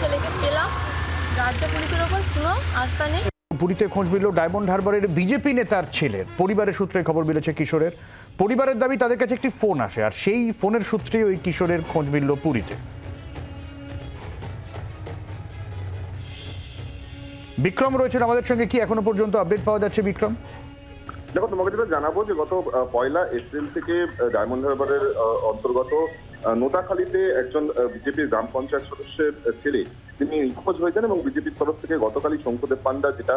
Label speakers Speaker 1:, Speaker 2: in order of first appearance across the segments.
Speaker 1: ছেলেকে পেলাম। রাজ্য পুলিশের ওপর কোনো আস্থা নেই।
Speaker 2: পুরীতে খোঁজ মিলল ডায়মন্ড হারবারের বিজেপি নেতার ছেলের। পরিবারের সূত্রে খবর মিলেছে কিশোরের। পরিবারের দাবি তাদের কাছে একটি ফোন আসে আর সেই ফোনের সূত্রে ওই কিশোরের খোঁজ মিলল পুরীতে। বিক্রম রয়েছেন আমাদের সঙ্গে। কি এখনও পর্যন্ত আপডেট পাওয়া যাচ্ছে বিক্রম?
Speaker 3: দেখো তোমাকে যেটা জানাব যে গত পয়লা এপ্রিল থেকে ডায়মন্ড হারবারের অন্তর্গত নোটাখালীতে একজন বিজেপির গ্রাম পঞ্চায়েত সদস্যের ছেলে, তিনি নিখোঁজ হয়েছেন এবং বিজেপির তরফ থেকে গতকালই শঙ্কুদেব পান্ডা যেটা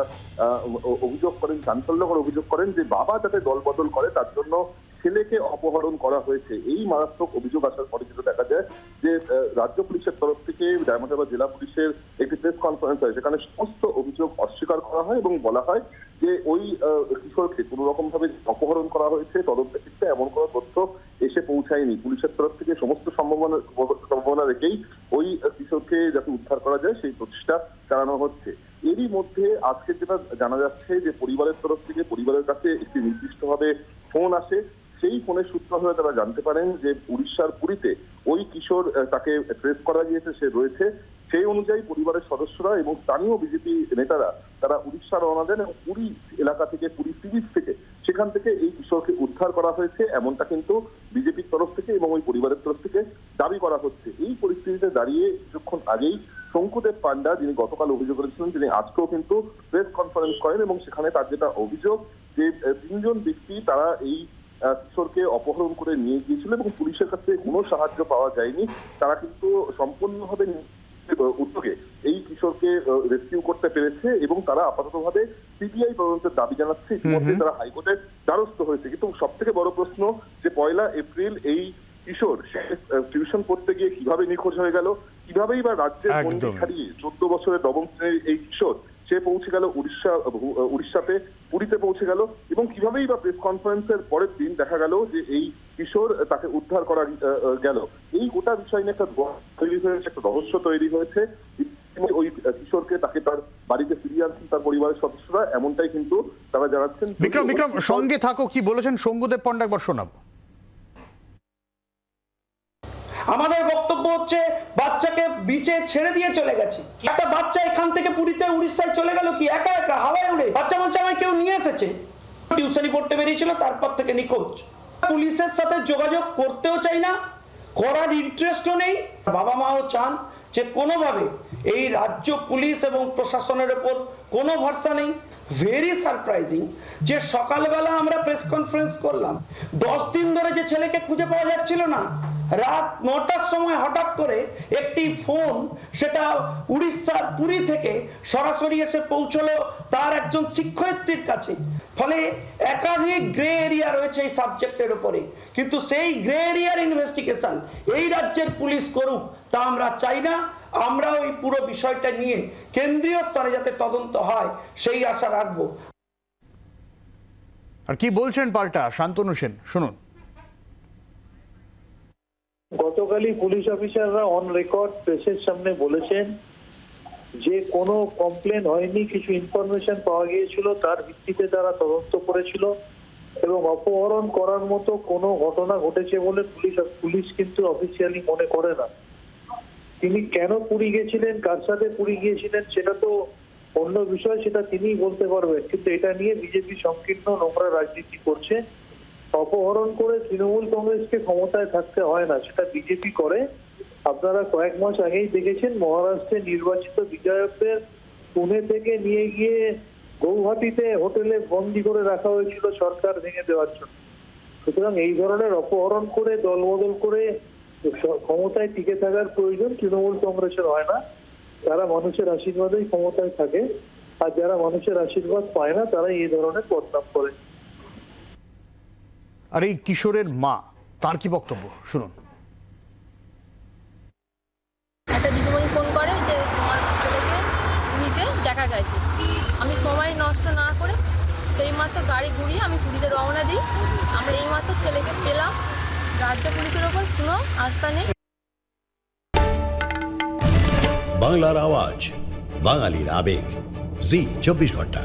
Speaker 3: অভিযোগ করেন, চাঞ্চল্যকর অভিযোগ করেন যে বাবা যাতে দলবদল করে, তার জন্য ছেলেকে অপহরণ করা হয়েছে। এই মারাত্মক অভিযোগ আসার পরে যেটা দেখা যায় যে রাজ্য পুলিশের তরফ থেকে ডায়মন্ড হারবার জেলা পুলিশের একটি প্রেস কনফারেন্স হয়, সেখানে সমস্ত অভিযোগ অস্বীকার করা হয় এবং বলা হয় যে ওই কিশোরকে কোনো রকম ভাবে অপহরণ করা হয়েছে ক্ষেত্রে এমন কোনো তথ্য পৌঁছায়নি। পুলিশের তরফ থেকে সমস্ত সম্ভাবনা সম্ভাবনা রেখেই ওই কিশোরকে যাতে উদ্ধার করা যায়, সেই প্রচেষ্টা চালানো হচ্ছে। এরই মধ্যে আজকে যেটা জানা যাচ্ছে যে পরিবারের তরফ থেকে, পরিবারের কাছে একটি নির্দিষ্টভাবে ফোন আসে। সেই ফোনের সূত্র ধরে তারা জানতে পারেন যে উড়িষ্যার পুরীতে ওই কিশোর তাকে ট্রেস করা গিয়েছে, সে রয়েছে। সেই অনুযায়ী পরিবারের সদস্যরা এবং স্থানীয় বিজেপি নেতারা তারা উড়িষ্যা রওনা দেন এবং পুরী এলাকা থেকে, পুরী সি থেকে সেখান থেকে এই কিশোরকে উদ্ধার করা হয়েছে, এমনটা কিন্তু বিজেপির তরফ থেকে এবং ওই পরিবারের তরফ থেকে দাবি করা হচ্ছে। এই পরিস্থিতিতে দাঁড়িয়ে কিছুক্ষণ আগেই শঙ্কুদেব পান্ডা যিনি গতকাল অভিযোগ করেছিলেন, তিনি আজকেও কিন্তু প্রেস কনফারেন্স করেন এবং সেখানে তার যেটা অভিযোগ যে তিনজন ব্যক্তি তারা এই কিশোরকে অপহরণ করে নিয়ে গিয়েছিল এবং পুলিশের কাছে কোনো সাহায্য পাওয়া যায়নি, তারা কিন্তু সম্পূর্ণভাবে উদ্যোগে এই কিশোরকে রেস্কিউ করতে পেরেছে এবং তারা আপাতত ভাবে সিবিআই তদন্তের দাবি জানাচ্ছে। ইতিমধ্যে তারা হাইকোর্টের দ্বারস্থ হয়েছে। কিন্তু সব থেকে বড় প্রশ্ন যে পয়লা এপ্রিল এই কিশোর সে টিউশন পড়তে গিয়ে কীভাবে নিখোঁজ হয়ে গেল? কিভাবেই বা রাজ্যের বন্দি
Speaker 2: হারিয়ে
Speaker 3: ছাড়িয়ে চোদ্দ বছরের নবম শ্রেণির এই কিশোর সে পৌঁছে গেল উড়িষ্যা উড়িষ্যাতে, পুরীতে পৌঁছে গেল এবং কিভাবেই বা প্রেস কনফারেন্সের পরের দিন দেখা গেল যে এই কিশোর তাকে উদ্ধার করা গেল। এই গোটা বিষয় নিয়ে একটা তৈরি হয়েছে, একটা রহস্য তৈরি হয়েছে। ওই কিশোরকে তাকে তার বাড়িতে ফিরিয়ে আনছেন তার পরিবারের সদস্যরা। এমনটাই কিন্তু তারা জানাচ্ছেন।
Speaker 2: বিক্রম বিক্রম, সঙ্গে থাকো, কি বলেছেন? শঙ্কুদেব পণ্ডা একবার শোনাবো।
Speaker 4: আমাদের বক্তব্য হচ্ছে বাচ্চাকে বিচে ছেড়ে দিয়ে চলে গেছে। একটা বাচ্চা এখান থেকে পুরীতে, উড়িষ্যায় চলে গেল কি? একা একা, হাওয়ায় উড়ে। বাচ্চা বলছে, আমায় কেউ নিয়ে এসেছে? টিউশনি পড়তে বেরিয়েছিল, তারপর থেকে নিখোঁজ। পুলিশের সাথে যোগাযোগ করতেও চাই না, করার ইন্টারেস্টও নেই। বাবা মাও চান যে কোনোভাবে এই রাজ্য পুলিশ এবং প্রশাসনের ওপর কোনো ভরসা নেই। ভেরি সারপ্রাইজিং যে সকালবেলা আমরা প্রেস কনফারেন্স করলাম। দশ দিন ধরে যে ছেলেকে খুঁজে পাওয়া যাচ্ছিল না রাত নটার সময় হঠাৎ করে একটি ফোন সেটা উড়িষ্যার পুরী থেকে সরাসরি এসে পৌঁছলো তার একজন শিক্ষয়িত্রীর কাছে। ফলে একাধিক গ্রে এরিয়া রয়েছে এই সাবজেক্টের উপরে। কিন্তু সেই গ্রে এরিয়ার ইনভেস্টিগেশন এই রাজ্যের পুলিশ করুক তা আমরা চাই না। আমরা ওই পুরো বিষয়টা নিয়ে কেন্দ্রীয় স্তরে যাতে তদন্ত হয়, সেই আশা রাখব।
Speaker 2: আর কি বলছেন পাল্টা? শান্তনু সেন, শুনুন।
Speaker 5: গতকালই পুলিশ অফিসাররা অন রেকর্ড প্রেসের সামনে বলেছেন যে কোনো কমপ্লেন হয়নি, কিছু ইনফরমেশন পাওয়া গিয়েছিল, তার ভিত্তিতে তারা তদন্ত করেছিল এবং অপহরণ করার মতো কোনো ঘটনা ঘটেছে বলে পুলিশ পুলিশ কিন্তু অফিসিয়ালি মনে করে না। তিনি কেন পুরী গেছিলেন, কার সাথে পুরী গিয়েছিলেন, সেটা তো অন্য বিষয়, সেটা তিনিই বলতে পারবেন। কিন্তু এটা নিয়ে বিজেপি সংকীর্ণ নোংরা রাজনীতি করছে। অপহরণ করে তৃণমূল কংগ্রেসকে ক্ষমতায় থাকতে হয় না, সেটা বিজেপি করে। আপনারা কয়েক মাস আগেই দেখেছেন মহারাষ্ট্রে নির্বাচিত বিধায়কদের পুনে থেকে নিয়ে গিয়ে গৌহাটিতে হোটেলে বন্দি করে রাখা হয়েছিল সরকার ভেঙে দেওয়ার জন্য। সুতরাং এই ধরনের অপহরণ করে, দলবদল করে ক্ষমতায় টিকে থাকার প্রয়োজন তৃণমূল কংগ্রেসের হয় না। যারা মানুষের আশীর্বাদেই ক্ষমতায় থাকে, আর যারা মানুষের আশীর্বাদ পায় না তারা এই ধরনের বদনাম করে।
Speaker 2: আর এই কিশোরের মা তার কি বক্তব্য? শুনুন।
Speaker 1: একটা দিদিমণি ফোন করে যে তোমার ছেলেকে পুরীতে দেখা গেছে। আমি সময় নষ্ট না করে সেই মাত্র গাড়ি ঘুরিয়ে আমি পুরীতে রওনা দিই। আমরা এই মাত্র ছেলেকে পেলাম। রাজ্য পুলিশের ওপর কোনো আস্থা নেই।
Speaker 6: বাংলার আওয়াজ বাঙালির আবেগ। জি চব্বিশ ঘণ্টা।